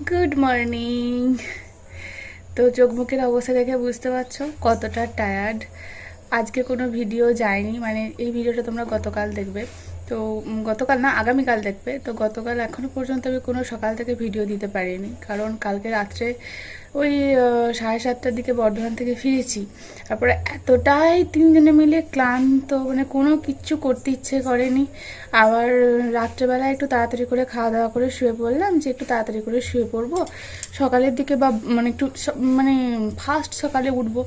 Good morning তো চোখ মুখের অবস্থা দেখে বুঝতে পারছ কতটা টায়ার্ড আজকে কোনো ভিডিও যায়নি মানে এই ভিডিওটা তোমরা গতকাল দেখবে। তো গতকাল না, আগামীকাল দেখবে। তো গতকাল এখনও পর্যন্ত আমি কোনো সকাল থেকে ভিডিও দিতে পারিনি। কারণ কালকে রাত্রে ওই সাড়ে সাতটার দিকে বর্ধমান থেকে ফিরেছি। তারপরে এতটাই তিনজনে মিলে ক্লান্ত মানে কোনো কিচ্ছু করতে ইচ্ছে করেনি। আবার রাত্রেবেলা একটু তাড়াতাড়ি করে খাওয়া দাওয়া করে শুয়ে পড়লাম যে একটু তাড়াতাড়ি করে শুয়ে পড়ব। সকালের দিকে বা মানে একটু মানে ফার্স্ট সকালে উঠবো।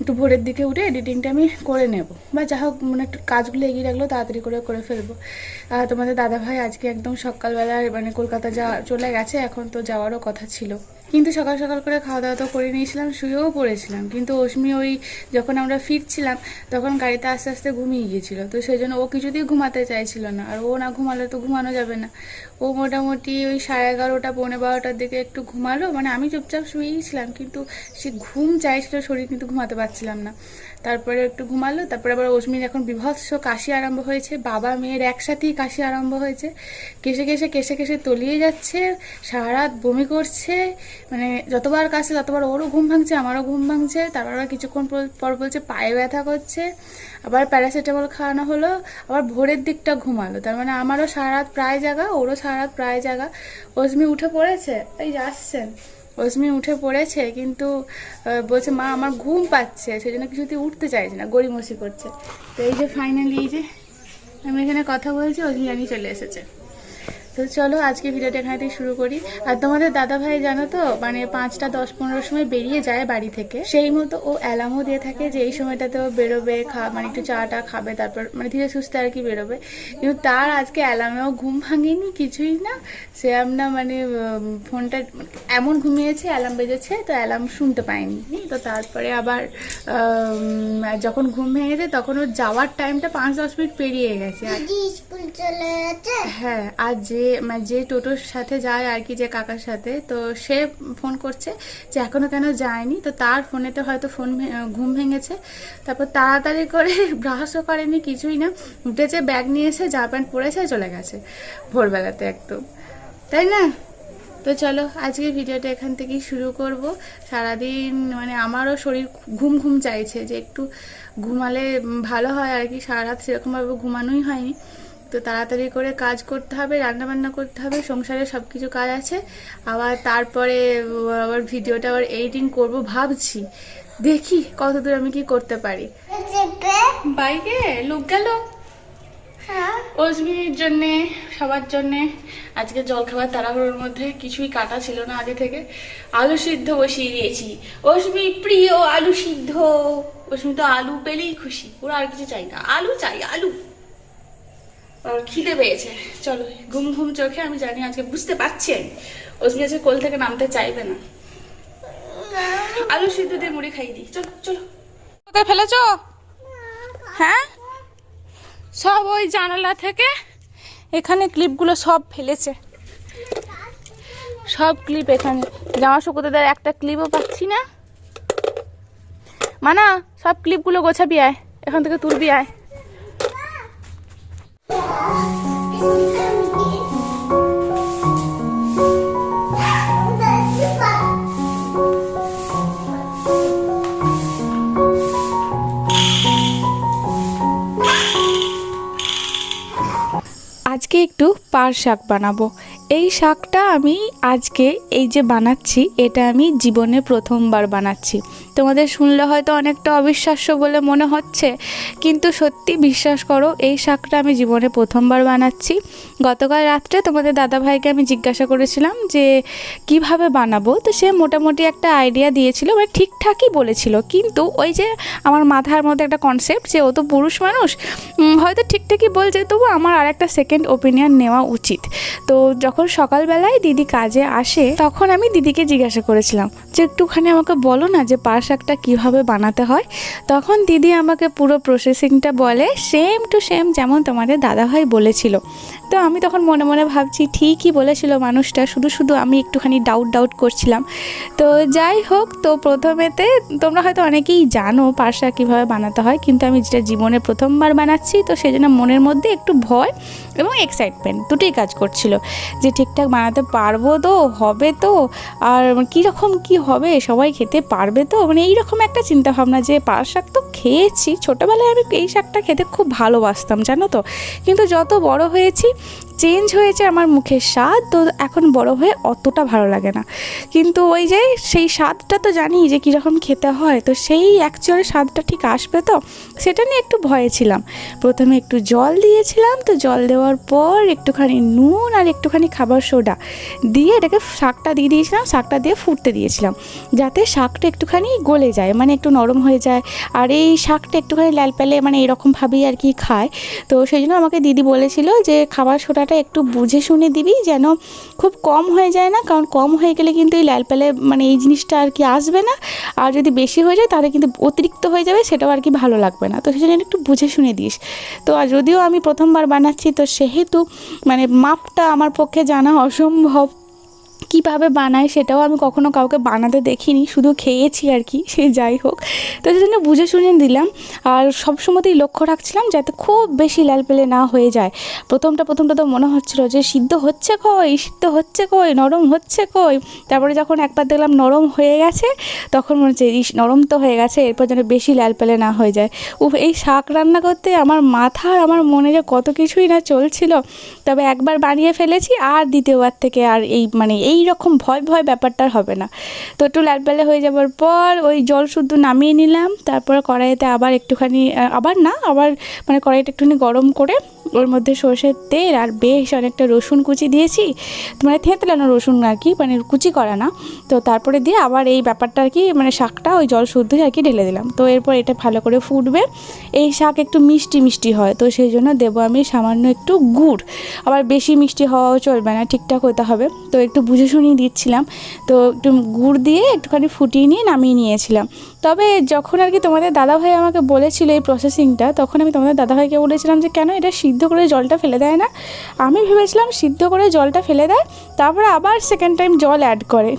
একটু ভোরের দিকে উঠে এডিটিংটা আমি করে নেব। বা যা হোক মানে একটু কাজগুলো এগিয়ে রাখলেও তাড়াতাড়ি করে করে ফেলব। আর তোমাদের দাদাভাই আজকে একদম সকালবেলায় মানে কলকাতা যা চলে গেছে। এখন তো যাওয়ারও কথা ছিল। কিন্তু সকাল সকাল করে খাওয়া দাওয়া তো করে নিয়েছিলাম, শুয়েও পড়েছিলাম। কিন্তু অশ্মি ওই যখন আমরা ফিরছিলাম, তখন গাড়িতে আস্তে আস্তে ঘুমিয়ে গিয়েছিল। তো সেই জন্য ও কিছুতেই ঘুমাতে চাইছিল না। আর ও না ঘুমালে তো ঘুমানো যাবে না। ও মোটামুটি ওই সাড়ে এগারোটা, পৌনে বারোটার দিকে একটু ঘুমালো। মানে আমি চুপচাপ শুয়েই ছিলাম, কিন্তু সে ঘুম চাইছিল, শরীর কিন্তু ঘুমাতে পারছিলাম না। তারপরে একটু ঘুমালো, তারপরে আবার অশ্মির এখন বিভৎস কাশি আরম্ভ হয়েছে, বাবা মেয়ের একসাথেই কাশি আরম্ভ হয়েছে। কেসে কেসে কেসে কেসে তলিয়ে যাচ্ছে সারা রাত বমি করছে মানে যতবার কাছে ততবার ওরও ঘুম ভাঙছে, আমারও ঘুম ভাঙছে, তারপর আবার কিছুক্ষণ পর- বলছে পায়ে ব্যথা করছে, আবার প্যারাসিটামল খাওয়ানো হলো, আবার ভোরের দিকটা ঘুমালো, তার মানে আমারও সারা রাত প্রায় জায়গা ওরও সারা রাত প্রায় জায়গা অশ্মি উঠে পড়েছে, এই যে আসছেন। অশ্মি উঠে পড়েছে, কিন্তু বলছে, মা, আমার ঘুম পাচ্ছে। সেই জন্য কিছুতেই উঠতে চাইছে না, গড়িমসি করছে। তো এই যে ফাইনালি এই যে, আমি এখানে কথা বলছি ওই জানিয়ে চলে এসেছে। তো চলো আজকে ভিডিওটা এখানে থেকে শুরু করি। আর তোমাদের দাদা ভাই জানো তো মানে পাঁচটা দশ পনেরোর সময় বেরিয়ে যায় বাড়ি থেকে। সেই মতো ও অ্যালার্মও দিয়ে থাকে যে এই সময়টাতে ও বেরোবে খা মানে একটু চাটা খাবে তারপর মানে ধীরে সুস্থে আর কি বেরোবে। কিন্তু তার আজকে অ্যালার্মেও ঘুম ভাঙেনি কিছুই না। সে আমরা মানে ফোনটা এমন ঘুমিয়েছে অ্যালার্ম বেজেছে তো অ্যালার্ম শুনতে পাইনি তো তারপরে আবার যখন ঘুম ভেঙেছে তখন ওর যাওয়ার টাইমটা পাঁচ দশ মিনিট পেরিয়ে গেছে? হ্যাঁ আর যে মানে যে টোটোর সাথে যায় আর কি, যে কাকার সাথে, তো সে ফোন করছে যে এখনও কেন যায়নি। তো তার ফোনেতে হয়তো ফোন ঘুম ভেঙেছে। তারপর তাড়াতাড়ি করে ব্রাশও করেনি, কিছুই না। উঠেছে, ব্যাগ নিয়ে এসে, জামা প্যান্ট পরেছে চলে গেছে ভোরবেলাতে একদম। তাই না? তো চলো আজকে ভিডিওটা এখান থেকেই শুরু করব। সারাদিন মানে আমারও শরীর ঘুম ঘুম চাইছে যে একটু ঘুমালে ভালো হয় আর কি। সারা রাত সেরকমভাবে ঘুমানোই হয়নি। তো তাড়াতাড়ি করে কাজ করতে হবে রান্না বান্না করতে হবে, সংসারে সব কিছু কাজ আছে। আবার তারপরে আবার ভিডিওটা আবার এডিটিং করব ভাবছি। দেখি কতদূর আমি কি করতে পারি। বাইকে লোক গেল? অজমির জন্যে, সবার জন্যে। আজকে জলখাবার তাড়াহুড়োর মধ্যে কিছুই কাটা ছিল না আগে থেকে। আলু সিদ্ধ বসিয়ে দিয়েছি। অসমি প্রিয় আলু সিদ্ধ। অসমি তো আলু পেলেই খুশি, ওরা আর কিছু চাই না। আলু চাই, আলু। খিদে পেয়েছে। চলো ঘুম ঘুম চোখে আমি জানি আজকে বুঝতে পারছি আমি অসমি আজকে কোল থেকে নামতে চাইবে না। আলু সিদ্ধ দিয়ে মুড়ি খাই দিই। চলো চলো। কোথায় ফেলেছো? হ্যাঁ? সব ওই জানালা থেকে এখানে ক্লিপগুলো সব ফেলেছে। সব ক্লিপ এখানে। জামা শুকোতে দেওয়ার একটা ক্লিপও পাচ্ছি না। মানা সব ক্লিপগুলো গোছাবি আয়। এখান থেকে তুলবি আয়। আজকে একটু পার শাক বানাবো। এই শাকটা আমি আজকে এই যে বানাচ্ছি, এটা আমি জীবনে প্রথমবার বানাচ্ছি। তোমাদের শুনলে হয়তো অনেকটা অবিশ্বাস্য বলে মনে হচ্ছে, কিন্তু সত্যি বিশ্বাস করো, এই শাকটা আমি জীবনে প্রথমবার বানাচ্ছি। গতকাল রাত্রে তোমাদের দাদাভাইকে আমি জিজ্ঞাসা করেছিলাম যে, কীভাবে বানাবো? তো সে মোটামুটি একটা আইডিয়া দিয়েছিল মানে ঠিকঠাকই বলেছিল। কিন্তু ওই যে আমার মাথার মধ্যে একটা কনসেপ্ট যে, ও তো পুরুষ মানুষ হয়তো ঠিকঠাকই বলছে তবু আমার আর একটা সেকেন্ড ওপিনিয়ন নেওয়া উচিত। তো যখন সকালবেলায় দিদি কাজে আসে, তখন আমি দিদিকে জিজ্ঞাসা করেছিলাম যে, একটুখানি আমাকে বলো না যে পার শাকটা কীভাবে বানাতে হয়, তখন দিদি আমাকে পুরো প্রসেসিংটা বলে সেম টু সেম যেমন তোমাদের দাদাভাই বলেছিল। তো আমি তখন মনে মনে ভাবছি, ঠিকই বলেছিল মানুষটা, শুধু শুধু আমি একটুখানি ডাউট ডাউট করছিলাম। তো যাই হোক, তো প্রথমেতে তোমরা হয়তো অনেকেই জানো পার শাক কীভাবে বানাতে হয়, কিন্তু আমি যেটা জীবনে প্রথমবার বানাচ্ছি, তো সেই জন্য মনের মধ্যে একটু ভয় এবং এক্সাইটমেন্ট দুটোই কাজ করছিল। যে ঠিকঠাক বানাতে পারব তো, হবে তো, আর কীরকম কি হবে, সবাই খেতে পারবে তো মানে এইরকম একটা চিন্তা ভাবনা যে পার শাক তো খেয়েছি। ছোটোবেলায় আমি এই শাকটা খেতে খুব ভালোবাসতাম, জানো তো? কিন্তু যত বড় হয়েছি চেঞ্জ হয়েছে আমার মুখের স্বাদ, তো এখন বড় হয়ে অতটা ভালো লাগে না। কিন্তু ওই যে সেই স্বাদটা তো জানি যে কীরকম খেতে হয়, তো সেই অ্যাকচুয়াল স্বাদটা ঠিক আসবে তো? সেটা নিয়ে একটু ভয়ে ছিলাম। প্রথমে একটু জল দিয়েছিলাম, তো জল দেওয়ার পর একটুখানি নুন আর একটুখানি খাবার সোডা দিয়ে এটাকে শাকটা দিয়ে দিয়েছিলাম, শাকটা দিয়ে ফুটতে দিয়েছিলাম। যাতে শাকটা একটুখানি গলে যায় মানে একটু নরম হয়ে যায়। আর এই শাকটা একটুখানি লাল পেলে মানে এরকমভাবেই আর কি খায়। তো সেই জন্য আমাকে দিদি বলেছিল যে খাবার সোডাটা একটু বুঝে শুনে দিবি যেন খুব কম হয়ে যায় না, কারণ কম হয়ে গেলে কিন্তু এই লাল পেলে মানে এই জিনিসটা আর কি আসবে না। আর যদি বেশি হয়ে যায় তাহলে কিন্তু অতিরিক্ত হয়ে যাবে, সেটাও আর কি ভালো লাগবে না। তো সেই জন্য একটু বুঝে শুনে দিস। তো আর যদিও আমি প্রথমবার বানাচ্ছি, তো সেহেতু মানে মাপটা আমার পক্ষে জানা অসম্ভব। কীভাবে বানায় সেটাও আমি কখনো কাউকে বানাতে দেখিনি, শুধু খেয়েছি আর কি, সে যাই হোক। তো সেই জন্য বুঝে শুনে দিলাম। আর সবসময়তেই লক্ষ্য রাখছিলাম যাতে খুব বেশি লাল পেলে না হয়ে যায়। প্রথমটা প্রথমটা তো মনে হচ্ছিল যে সিদ্ধ হচ্ছে কই, সিদ্ধ হচ্ছে কই, নরম হচ্ছে কই? তারপরে যখন একবার দেখলাম নরম হয়ে গেছে, তখন মনে হচ্ছে, ইস, নরম তো হয়ে গেছে, এরপর যেন বেশি লাল পেলে না হয়ে যায়। উফ, এই শাক রান্না করতে আমার মাথা আর আমার মনে যে কত কিছুই না চলছিল। তবে একবার বানিয়ে ফেলেছি, আর দ্বিতীয়বার থেকে আর এই মানে এই রকম ভয় ভয় ব্যাপারটা হবে না। তো একটু লাল হয়ে যাওয়ার পর ওই জল শুদ্ধ নামিয়ে নিলাম। তারপর কড়াইতে আবার একটুখানি আবার না, আবার মানে কড়াইটা একটুখানি গরম করে ওর মধ্যে সর্ষের তেল আর বেশ অনেকটা রসুন কুচি দিয়েছি। মানে থেঁতলানো রসুন আর কি মানে কুচি করা না। তো তারপরে দিয়ে আবার এই ব্যাপারটা আর কি মানে শাকটা ওই জল শুদ্ধই আর কি ঢেলে দিলাম। তো এরপর এটা ভালো করে ফুটবে। এই শাক একটু মিষ্টি মিষ্টি হয়, তো সেই জন্য দেবো আমি সামান্য একটু গুড়। আবার বেশি মিষ্টি হওয়াও চলবে না, ঠিকঠাক হতে হবে। তো একটু বুঝে শুনিয়ে দিচ্ছিলাম। তো একটু গুড় দিয়ে একটুখানি ফুটিয়ে নিয়ে নামিয়ে নিয়েছিলাম। তবে যখন আর কি তোমাদের দাদাভাই আমাকে বলেছিল এই প্রসেসিংটা তখন আমি তোমাদের দাদাভাইকে বলেছিলাম যে, কেন এটা সিদ্ধ করে জলটা ফেলে দেয় না? আমি ভেবেছিলাম সিদ্ধ করে জলটা ফেলে দেয়, তারপরে আবার সেকেন্ড টাইম জল অ্যাড করে।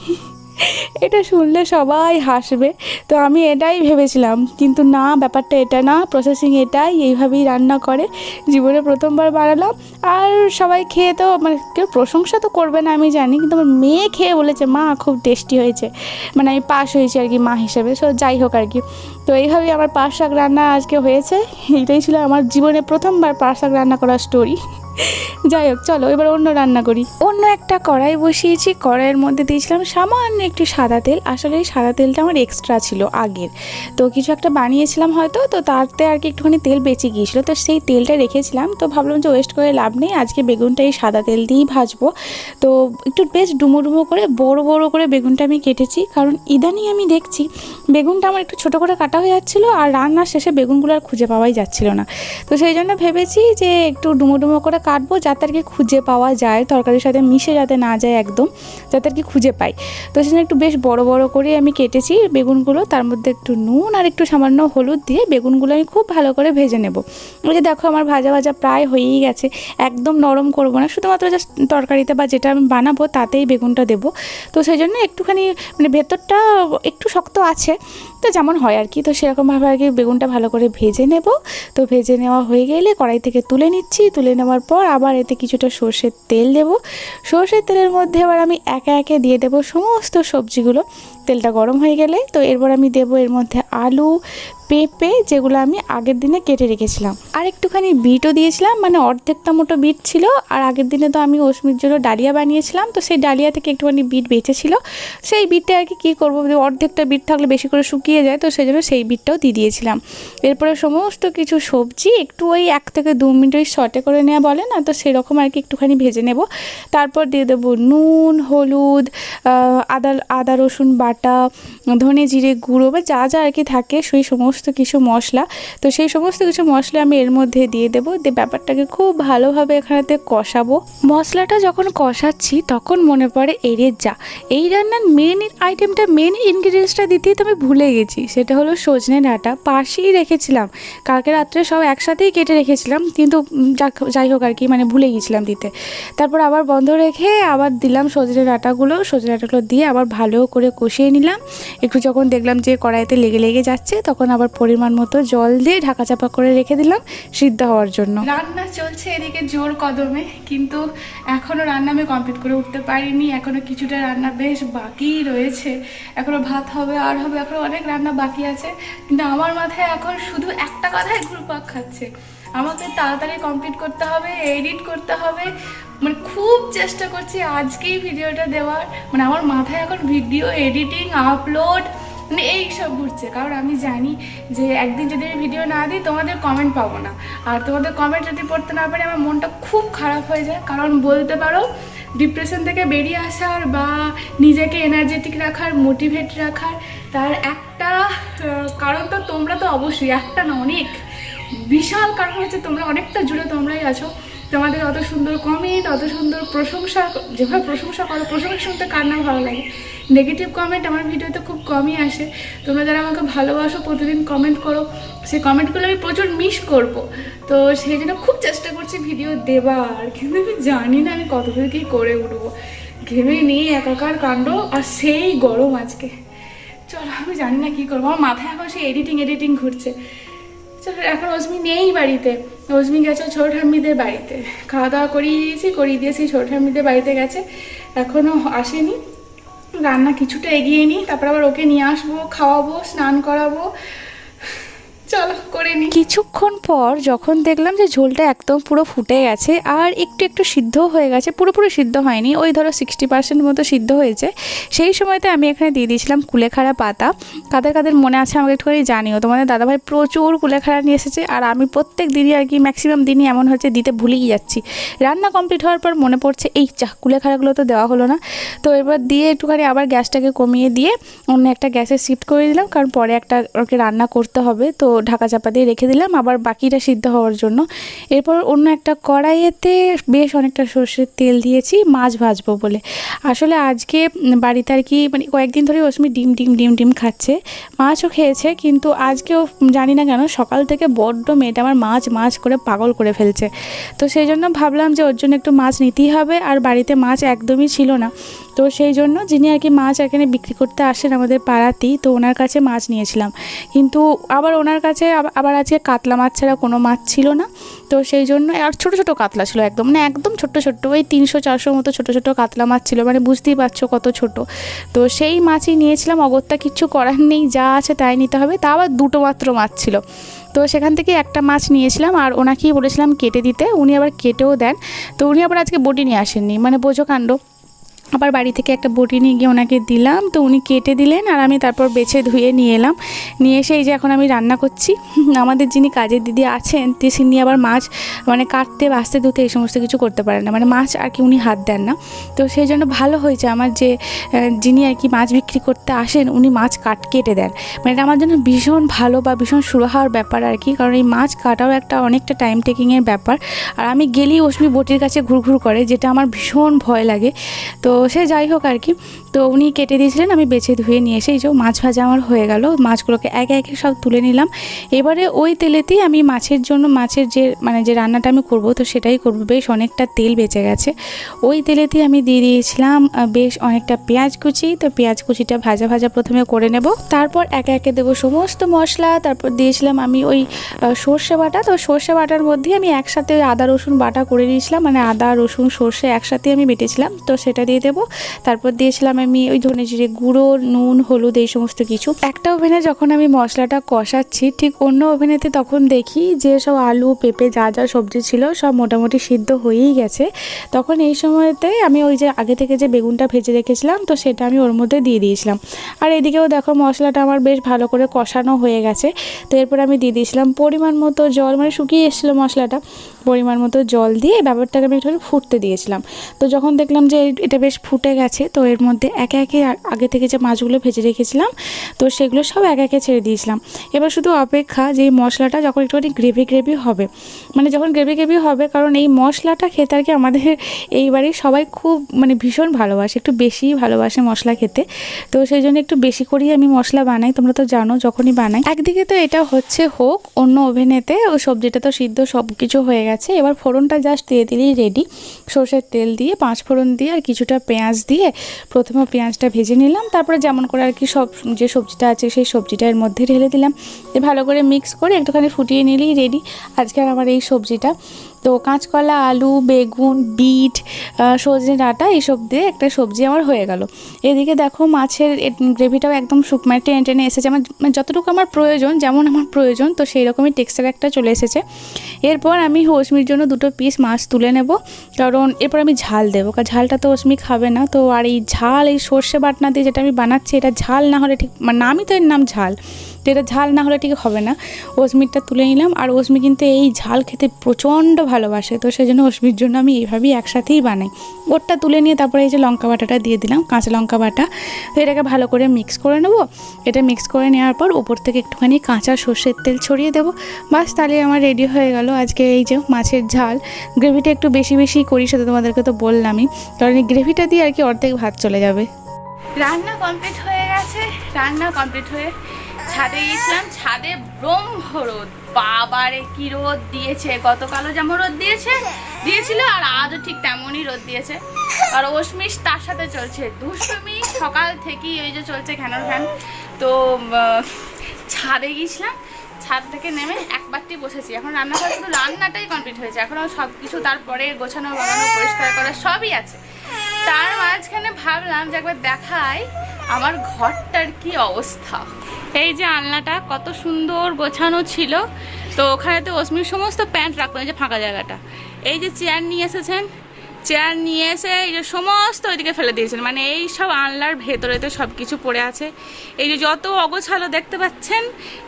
এটা শুনলে সবাই হাসবে। তো আমি এটাই ভেবেছিলাম, কিন্তু না, ব্যাপারটা এটা না প্রসেসিং এটাই, এইভাবেই রান্না করে। জীবনে প্রথমবার বানালাম, আর সবাই খেয়ে তো মানে কেউ প্রশংসা তো করবে না, আমি জানি, কিন্তু আমার মেয়ে খেয়ে বলেছে, মা, খুব টেস্টি হয়েছে। মানে আমি পাস হয়েছি আর কি মা হিসেবে সো যাই হোক আর কি। তো এইভাবেই আমার পাঁচ শাক রান্না আজকে হয়েছে এটাই ছিল আমার জীবনে প্রথমবার পাঁচ শাক রান্না করার স্টোরি যাই হোক, চলো, এবার অন্য রান্না করি। অন্য একটা কড়াই বসিয়েছি, কড়াইয়ের মধ্যে দিয়েছিলাম সামান্য একটু সাদা তেল। আসলে এই সাদা তেলটা আমার এক্সট্রা ছিল আগের। তো কিছু একটা বানিয়েছিলাম হয়তো, তো তাতে আর কি একটুখানি তেল বেঁচে গিয়েছিল। তো সেই তেলটা রেখেছিলাম, তো ভাবলাম যে ওয়েস্ট করে লাভ নেই, আজকে বেগুনটা এই সাদা তেল দিয়েই ভাজবো। তো একটু বেশ ডুমো ডুমো করে, বড় বড় করে বেগুনটা আমি কেটেছি। কারণ ইদানিং আমি দেখছি, বেগুনটা আমার একটু ছোটো করে কাটা হয়ে যাচ্ছিল আর রান্নার শেষে বেগুনগুলো আর খুঁজে পাওয়াই যাচ্ছিল না। তো সেই জন্য ভেবেছি যে একটু ডুমো ডুমো করে কাটবো যাতে আর কি খুঁজে পাওয়া যায়, তরকারির সাথে মিশে যাতে না যায় একদম, যাতে আর কি খুঁজে পাই। তো সেজন্য একটু বেশ বড় বড় করে আমি কেটেছি বেগুনগুলো, তার মধ্যে একটু নুন আর একটু সামান্য হলুদ দিয়ে বেগুনগুলো আমি খুব ভালো করে ভেজে নেব। ওই যে দেখো আমার ভাজা ভাজা প্রায় হয়েই গেছে, একদম নরম করব না, শুধুমাত্র জাস্ট তরকারিতে বা যেটা আমি বানাবো তাতেই বেগুনটা দেবো। তো সেই জন্য একটুখানি মানে ভেতরটা একটু শক্ত আছে তো যেমন হয় আর কি। তো সেরকমভাবে আর কি বেগুনটা ভালো করে ভেজে নেব। তো ভেজে নেওয়া হয়ে গেলে কড়াই থেকে তুলে নিচ্ছি। তুলে নেওয়ার পর আবার এতে কিছুটা সর্ষের তেল দেব। সর্ষের তেলের মধ্যে আবার আমি একে একে দিয়ে দেব সমস্ত সবজিগুলো। তেলটা গরম হয়ে গেলে তো এরপর আমি দেব এর মধ্যে আলু পেঁপে যেগুলো আমি আগের দিনে কেটে রেখেছিলাম। আর একটুখানি বিটও দিয়েছিলাম মানে অর্ধেকটা মতো বিট ছিল। আর আগের দিনে তো আমি অশ্মির জন্য ডালিয়া বানিয়েছিলাম, তো সেই ডালিয়া থেকে একটুখানি বিট বেঁচেছিল সেই বিটটা আর কি, কী করব? অর্ধেকটা বিট থাকলে বেশি করে শুকিয়ে যায়, তো সেই জন্য সেই বিটটাও দিয়ে দিয়েছিলাম। এরপরে সমস্ত কিছু সবজি একটু ওই এক থেকে দু মিনিট ওই শর্টে করে নেওয়া বলে না, তো সেরকম আর কি একটুখানি ভেজে নেব। তারপর দিয়ে দেবো নুন, হলুদ আদা আদা, রসুন বাটা, ধনে জিরে গুঁড়ো বা যা যা আর কি থাকে, সেই সমস্ত সমস্ত কিছু মশলা। তো সেই সমস্ত কিছু মশলা আমি এর মধ্যে দিয়ে দেবো। দিয়ে ব্যাপারটাকে খুব ভালোভাবে এখানেতে কষাবো। মশলাটা যখন কষাচ্ছি, তখন মনে পড়ে এরে যা। এই রান্নার মেন আইটেমটা মেন ইনগ্রিডিয়েন্টসটা দিতেই তো আমি ভুলে গেছি। সেটা হলো সজনে ডাঁটা। পাশেই রেখেছিলাম। কালকে রাত্রে সব একসাথেই কেটে রেখেছিলাম। কিন্তু যাই হোক আর কি মানে ভুলে গেছিলাম দিতে। তারপর আবার বন্ধ রেখে আবার দিলাম সজনে ডাঁটাগুলো। সজনে ডাঁটাগুলো দিয়ে আবার ভালো করে কষিয়ে নিলাম। একটু যখন দেখলাম যে কড়াইতে লেগে লেগে যাচ্ছে, তখন আবার পরিমাণ মতো জল দিয়ে ঢাকা চাপা করে রেখে দিলাম সিদ্ধ হওয়ার জন্য। রান্না চলছে এদিকে জোর কদমে, কিন্তু এখনও রান্না আমি কমপ্লিট করে উঠতে পারিনি এখনও কিছুটা রান্না বেশ বাকিই রয়েছে। এখনও ভাত হবে, আর হবে এখনও অনেক রান্না বাকি আছে, কিন্তু আমার মাথায় এখন শুধু একটা কথাই ঘুরপাক খাচ্ছে। আমাকে তাড়াতাড়ি কমপ্লিট করতে হবে এডিট করতে হবে মানে খুব চেষ্টা করছি আজকেই ভিডিওটা দেওয়ার। মানে আমার মাথায় এখন ভিডিও এডিটিং আপলোড মানে এই সব ঘুরছে। কারণ আমি জানি যে একদিন যদি আমি ভিডিও না দিই, তোমাদের কমেন্ট পাবো না। আর তোমাদের কমেন্ট যদি পড়তে না পারি, আমার মনটা খুব খারাপ হয়ে যায়। কারণ বলতে পারো ডিপ্রেশন থেকে বেরিয়ে আসার বা নিজেকে এনার্জেটিক রাখার মোটিভেট রাখার, তার একটা কারণ তো তোমরা তো অবশ্যই, একটা না অনেক। বিশাল কারণ হচ্ছে তোমরা অনেকটা জুড়ে তোমরাই আছো। তোমাদের অত সুন্দর কমেন্ট অত সুন্দর প্রশংসা, যেভাবে প্রশংসা করো, প্রশংসা শুনতে কার না ভালো লাগে? নেগেটিভ কমেন্ট আমার ভিডিওতে খুব কমই আসে। তোমরা যারা আমাকে ভালোবাসো, প্রতিদিন কমেন্ট করো, সেই কমেন্টগুলো আমি প্রচুর মিস করব। তো সেই জন্য খুব চেষ্টা করছি ভিডিও দেবার। কিন্তু আমি জানি না আমি কতদূর কী করে উঠবো। ঘেমে নিয়ে একাকার কাণ্ড, আর সেই গরম আজকে। চলো, আমি জানি না কী করব। আমার মাথায় এখন সেই এডিটিং এডিটিং ঘুরছে। এখন অজমি নেই বাড়িতে। অজমি গেছে ছোট ঠাম্মিদের বাড়িতে। খাওয়া দাওয়া করিয়ে দিয়েছি করিয়ে দিয়েছি ছোট ঠাম্মিদের বাড়িতে গেছে। এখনও আসেনি। রান্না কিছুটা এগিয়ে নিই, তারপর আবার ওকে নিয়ে আসব, খাওয়াবো, স্নান করাবো। কিছুক্ষণ পর যখন দেখলাম যে ঝোলটা একদম পুরো ফুটে গেছে আর একটু একটু সিদ্ধ হয়ে গেছে, পুরোপুরি সিদ্ধ হয়নি, ওই ধরো সিক্সটি পার্সেন্ট মতো সিদ্ধ হয়েছে। সেই সময়তে আমি এখানে দিয়ে দিয়েছিলাম কুলেখাড়া পাতা। কাদের কাদের মনে আছে আমাকে একটুখানি জানিও। তোমাদের দাদাভাই প্রচুর কুলেখাড়া নিয়ে এসেছে আর আমি প্রত্যেক দিনই আর কি ম্যাক্সিমাম দিনই এমন হচ্ছে দিতে ভুলেই যাচ্ছি। রান্না কমপ্লিট হওয়ার পর মনে পড়ছে, এই চা কুলেখাড়াগুলো তো দেওয়া হলো না। তো এবার দিয়ে একটুখানি আবার গ্যাসটাকে কমিয়ে দিয়ে অন্য একটা গ্যাসে শিফট করে দিলাম, কারণ পরে একটা ওকে রান্না করতে হবে। তো ঢাকা চাপা দিয়ে রেখে দিলাম। আবার বাকিটা সিদ্ধ হওয়ার জন্য। এরপর অন্য একটা কড়াইয়েতে বেশ অনেকটা সর্ষের তেল দিয়েছি, মাছ ভাজবো বলে। আসলে আজকে বাড়িতে আর কি মানে কয়েকদিন ধরে অসমি ডিম ডিম ডিম ডিম খাচ্ছে। মাছও খেয়েছে, কিন্তু আজকেও জানি না কেন সকাল থেকে বড্ড মেয়েটা আমার মাছ মাছ করে পাগল করে ফেলছে। তো সেই জন্য ভাবলাম যে ওর জন্য একটু মাছ নিতেই হবে, আর বাড়িতে মাছ একদমই ছিল না। তো সেই জন্য যিনি আর কি মাছ এখানে বিক্রি করতে আসেন আমাদের পাড়াতেই, তো ওনার কাছে মাছ নিয়েছিলাম। কিন্তু আবার ওনার কাছে আব- আবার আজকে কাতলা মাছ ছাড়া কোনো মাছ ছিল না। তো সেই জন্য, আর ছোটো ছোটো কাতলা ছিল একদম মানে একদম ছোট্ট ছোট্ট ওই তিনশো চারশো মতো ছোটো ছোটো কাতলা মাছ ছিল মানে বুঝতেই পারছ কত ছোট। তো সেই মাছই নিয়েছিলাম, অগত্যা কিচ্ছু করার নেই, যা আছে তাই নিতে হবে, তা আবার দুটো মাত্র মাছ ছিল। তো সেখান থেকে একটা মাছ নিয়েছিলাম, আর ওনাকেই বলেছিলাম কেটে দিতে, উনি আবার কেটেও দেন। তো উনি আবার আজকে বটি নিয়ে আসেননি মানে বোঝো কাণ্ড। আবার বাড়ি থেকে একটা বটি নিয়ে গিয়ে ওনাকে দিলাম। তো উনি কেটে দিলেন আর আমি তারপর বেছে ধুয়ে নিয়ে এলাম। নিয়ে এসে এই যে এখন আমি রান্না করছি। আমাদের যিনি কাজের দিদি আছেন তিনি আবার মাছ মানে কাটতে বাছতে ধুতে এই সমস্ত কিছু করতে পারেন না। মানে মাছ আর কি উনি হাত দেন না। তো সেই জন্য ভালো হয়েছে আমার যে যিনি আর কি মাছ বিক্রি করতে আসেন, উনি মাছ কাট কেটে দেন। মানে এটা আমার জন্য ভীষণ ভালো বা ভীষণ সুরাহার ব্যাপার আর কি। কারণ এই মাছ কাটাও একটা অনেকটা টাইম টেকিংয়ের ব্যাপার। আর আমি গেলেই অশ্মি বটির কাছে ঘুরঘুর করে, যেটা আমার ভীষণ ভয় লাগে। তো সে যাই হোক আর কি, তো উনি কেটে দিয়েছিলেন, আমি বেছে ধুয়ে নিয়ে এসে এই যে মাছ ভাজা আমার হয়ে গেল, মাছগুলোকে একে একে সব তুলে নিলাম। এবারে ওই তেলেতেই আমি মাছের জন্য, মাছের যে মানে যে রান্নাটা আমি করব, তো সেটাই করব। বেশ অনেকটা তেল বেঁচে গেছে। ওই তেলেতেই আমি দিয়ে দিয়েছিলাম বেশ অনেকটা পেঁয়াজ কুচি, তো পেঁয়াজ কুচিটা ভাজা ভাজা প্রথমে করে নেব। তারপর একে একে দেবো সমস্ত মশলা, তারপর দিয়েছিলাম আমি ওই সর্ষে বাটা, তো সর্ষে বাটার মধ্যে আমি একসাথে আদা, রসুন বাটা করে দিয়েছিলাম মানে আদা, রসুন, সর্ষে একসাথে আমি বেটেছিলাম, তো সেটা দিয়ে দেবো। তারপর দিয়েছিলাম আমি ওই ধনে জিরে গুঁড়ো, নুন, হলুদ এই সমস্ত কিছু। একটা ওভেনে যখন আমি মশলাটা কষাচ্ছি, ঠিক অন্য ওভেনেতে তখন দেখি যে সব আলু, পেঁপে, যা যা সবজি ছিল সব মোটামুটি সিদ্ধ হয়েই গেছে। তখন এই সময়তে আমি ওই যে আগে থেকে যে বেগুনটা ভেজে রেখেছিলাম, তো সেটা আমি ওর মধ্যে দিয়ে দিয়েছিলাম। আর এদিকেও দেখো মশলাটা আমার বেশ ভালো করে কষানো হয়ে গেছে। তো এরপর আমি দিয়ে দিয়েছিলাম পরিমাণ মতো জল মানে শুকিয়ে এসেছিল মশলাটা। পরিমাণ মতো জল দিয়ে ব্যাপারটাকে আমি একটু ফুটতে দিয়েছিলাম। তো যখন দেখলাম যে এটা বেশ বেশ ফুটে গেছে, তো এর মধ্যে একে একে আগে থেকে যে মাছগুলো ভেজে রেখেছিলাম, তো সেগুলো সব একে একে ছেড়ে দিয়েছিলাম। এবার শুধু অপেক্ষা যে এই মশলাটা যখন একটুখানি গ্রেভি গ্রেভি হবে মানে যখন গ্রেভি গ্রেভি হবে, কারণ এই মশলাটা খেতে আর কি আমাদের এই সবাই খুব মানে ভীষণ ভালোবাসে, একটু বেশিই ভালোবাসে মশলা খেতে। তো সেই জন্য একটু বেশি করেই আমি মশলা বানাই, তোমরা তো জানো যখনই বানাই। একদিকে তো এটা হচ্ছে হোক, অন্য ওভেনেতে ও সবজিটা তো সিদ্ধ সব কিছু হয়ে গেছে, এবার ফোড়নটা জাস্ট দিয়ে দিলেই রেডি সর্ষের তেল দিয়ে পাঁচ ফোড়ন দিয়ে আর কিছুটা পেঁয়াজ দিয়ে প্রথমে পেঁয়াজটা ভেজে নিলাম। তারপরে যেমন করে আর কি সব যে সবজিটা আছে সেই সবজিটা এর মধ্যে ঢেলে দিলাম। দিয়ে ভালো করে মিক্স করে একটুখানি ফুটিয়ে নিলেই রেডি আজকে আমার এই সবজিটা। তো কাঁচকলা, আলু, বেগুন, বিট সজনে ডাঁটা এইসব দিয়ে একটা সবজি আমার হয়ে গেল। এদিকে দেখো মাছের গ্রেভিটাও একদম শুকমায় টেনে টেনে এসেছে। আমার মানে যতটুকু আমার প্রয়োজন, যেমন আমার প্রয়োজন, তো সেই রকমই টেক্সচার একটা চলে এসেছে। এরপর আমি অশ্মির জন্য দুটো পিস মাছ তুলে নেব। কারণ এরপর আমি ঝাল দেবো। কারণ ঝালটা তো অশ্মি খাবে না। তো আর এই ঝাল, এই সর্ষে বাটনা দিয়ে যেটা আমি বানাচ্ছি, এটা ঝাল না হলে ঠিক মানে নামই তো এর নাম ঝাল। এটা ঝাল না হলে ঠিক হবে না। ওসমিরটা তুলে নিলাম আর ওসমি কিন্তু এই ঝাল খেতে প্রচণ্ড ভালোবাসে, তো সেই জন্য ওসমির জন্য আমি এইভাবেই একসাথেই বানাই। ওরটা তুলে নিয়ে তারপরে এই যে লঙ্কা বাটাটা দিয়ে দিলাম, কাঁচা লঙ্কা বাটা। তো এটাকে ভালো করে মিক্স করে নেব। এটা মিক্স করে নেওয়ার পর উপর থেকে একটুখানি কাঁচা সর্ষের তেল ছড়িয়ে দেবো। বাস তাহলে আমার রেডি হয়ে গেল আজকে এই যে মাছের ঝাল। গ্রেভিটা একটু বেশি বেশি করি সেটা তোমাদেরকে তো বললামই, কারণ এই গ্রেভিটা দিয়ে আর কি অর্ধেক ভাত চলে যাবে। রান্না কমপ্লিট হয়ে গেছে, রান্না কমপ্লিট হয়ে ছাদে গিয়েছিলাম, ছাদে ব্রহ্ম রোদ। বাবারে, কি রোদ দিয়েছে, গতকালও যেমন রোদ দিয়েছে, দিয়েছিল, আর আজও ঠিক তেমনই রোদ দিয়েছে। আর অশ্মিস তার সাথে চলছে। দুষ্টুমি সকাল থেকেই ওই যে চলছে ঘ্যানোর ঘ্যান। তো ছাদে গিয়েছিলাম, ছাদ থেকে নেমে একবারটি বসেছি। এখন রান্নাঘর শুধু রান্নাটাই কমপ্লিট হয়েছে। এখন সব কিছু তারপরে গোছানো বাগানো পরিষ্কার করা সবই আছে। তার মাঝখানে ভাবলাম যে একবার দেখাই আমার ঘরটার কি অবস্থা। এই যে আলনাটা কত সুন্দর গোছানো ছিল। তো ওখানে তো অশ্মির সমস্ত প্যান্ট রাখতো এই যে ফাঁকা জায়গাটা। এই যে চেয়ার নিয়ে এসেছেন, চেয়ার নিয়ে এসে এই যে সমস্ত ওইদিকে ফেলে দিয়েছেন। মানে এই সব আনলার ভেতরেতে সব কিছু পড়ে আছে। এই যে যত অগোছালো দেখতে পাচ্ছেন,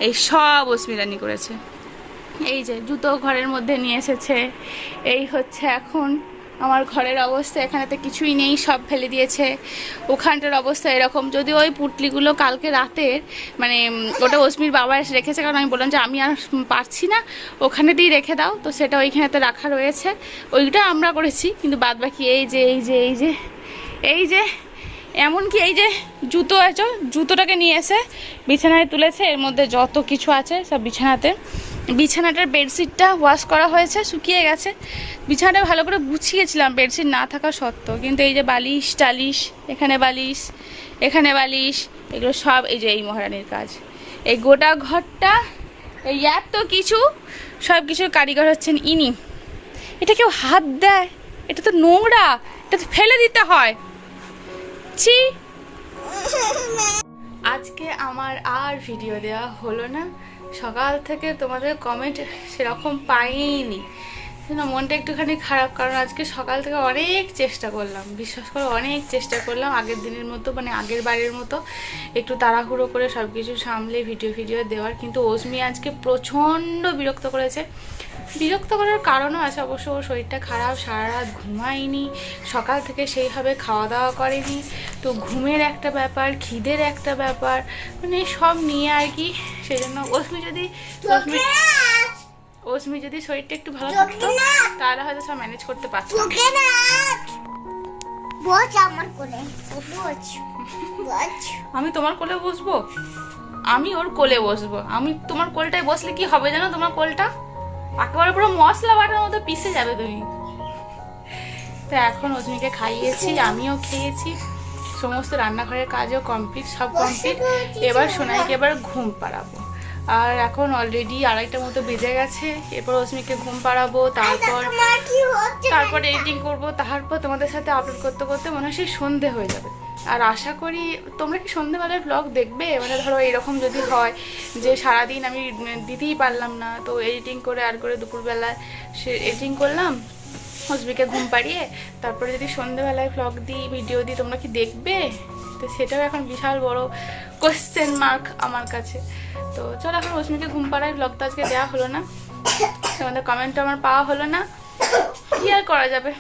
এই সব অস্মিরানি করেছে। এই যে জুতো ঘরের মধ্যে নিয়ে এসেছে। এই হচ্ছে এখন আমার ঘরের অবস্থা, এখানেতে কিছুই নেই, সব ফেলে দিয়েছে। ওখানটার অবস্থা এরকম। যদি ওই পুটলিগুলো কালকে রাতের মানে ওটা অস্মির বাবা এসে রেখেছে, কারণ আমি বললাম যে, আমি আর পারছি না ওখানে দিয়ে রেখে দাও। তো সেটা ওইখানেতে রাখা রয়েছে। ওইটা আমরা করেছি, কিন্তু বাদ বাকি এই যে এই যে এই যে এই যে, এমনকি এই যে জুতো আছে, জুতোটাকে নিয়ে এসে বিছানায় তুলেছে। এর মধ্যে যত কিছু আছে সব বিছানাতে। বিছানাটার বেডশিটটা ওয়াশ করা হয়েছে শুকিয়ে গেছে। বিছানাটা ভালো করে গুছিয়েছিলাম বেডশিট না থাকা সত্ত্বেও। কিন্তু এই যে বালিশ টালিশ এখানে বালিশ এখানে বালিশ এগুলো সব এই যে এই মহারানীর কাজ। এই গোটা ঘরটা এই এত কিছু সব কিছুর কারিগর হচ্ছেন ইনি। এটা কেউ হাত দেয়? এটা তো নোংরা এটা তো ফেলে দিতে হয়। ছি। আজকে আমার আর ভিডিও দেওয়া হলো না। সকাল থেকে তোমাদের কমেন্ট সেরকম পাইনি। না মনটা একটুখানি খারাপ, কারণ আজকে সকাল থেকে অনেক চেষ্টা করলাম। বিশ্বাস করে, অনেক চেষ্টা করলাম আগের দিনের মতো মানে আগের বারের মতো একটু তাড়াহুড়ো করে সব কিছু সামলে ভিডিও ভিডিও দেওয়ার। কিন্তু ওসমি আজকে প্রচণ্ড বিরক্ত করেছে। বিরক্ত করার কারণও আছে অবশ্য ওর শরীরটা খারাপ সারা রাত ঘুমায়নি, সকাল থেকে সেইভাবে খাওয়া দাওয়া করেনি। তো ঘুমের একটা ব্যাপার, খিদের একটা ব্যাপার মানে সব নিয়ে আর কি সেই জন্য ওসমি যদি ওসমি যদি শরীরটা একটু ভালো থাকতো, তাহলে হয়তো সব ম্যানেজ করতে পারতো। আমি তোমার কোলে বসবো? আমি ওর কোলে বসবো। আমি তোমার কোলটায় বসলে কি হবে জানো তোমার কোলটা? একেবারে পুরো মশলা বাটার মতো পিষে যাবে তুমি। তো এখন অজমিকে খাইয়েছি আমিও খেয়েছি সমস্ত রান্নাঘরের কাজও কমপ্লিট সব কমপ্লিট এবার সোনাইকে এবার ঘুম পাড়াবো। আর এখন অলরেডি আড়াইটা মতো বেজে গেছে এরপর অস্মিকে ঘুম পাড়াবো তারপর তারপর এডিটিং করব তারপর তোমাদের সাথে আপলোড করতে করতে মনে হয় সেই সন্ধে হয়ে যাবে। আর আশা করি তোমরা কি সন্ধেবেলার ব্লগ দেখবে? মানে ধরো এরকম যদি হয় যে সারাদিন আমি দিতেই পারলাম না, তো এডিটিং করে আর করে দুপুরবেলায় সে এডিটিং করলাম, হসবিকে ঘুম পাড়িয়ে, তারপরে যদি সন্ধেবেলায় ব্লগ দিই ভিডিও দিই, তোমরা কি দেখবে? তো সেটাও এখন বিশাল বড় কোশ্চেন মার্ক আমার কাছে। তো চলো এখন রশ্মিকে ঘুম পাড়ায় ব্লগ তো আজকে দেওয়া হলো না। তোমাদের কমেন্টও আমার পাওয়া হলো না। কি আর করা যাবে?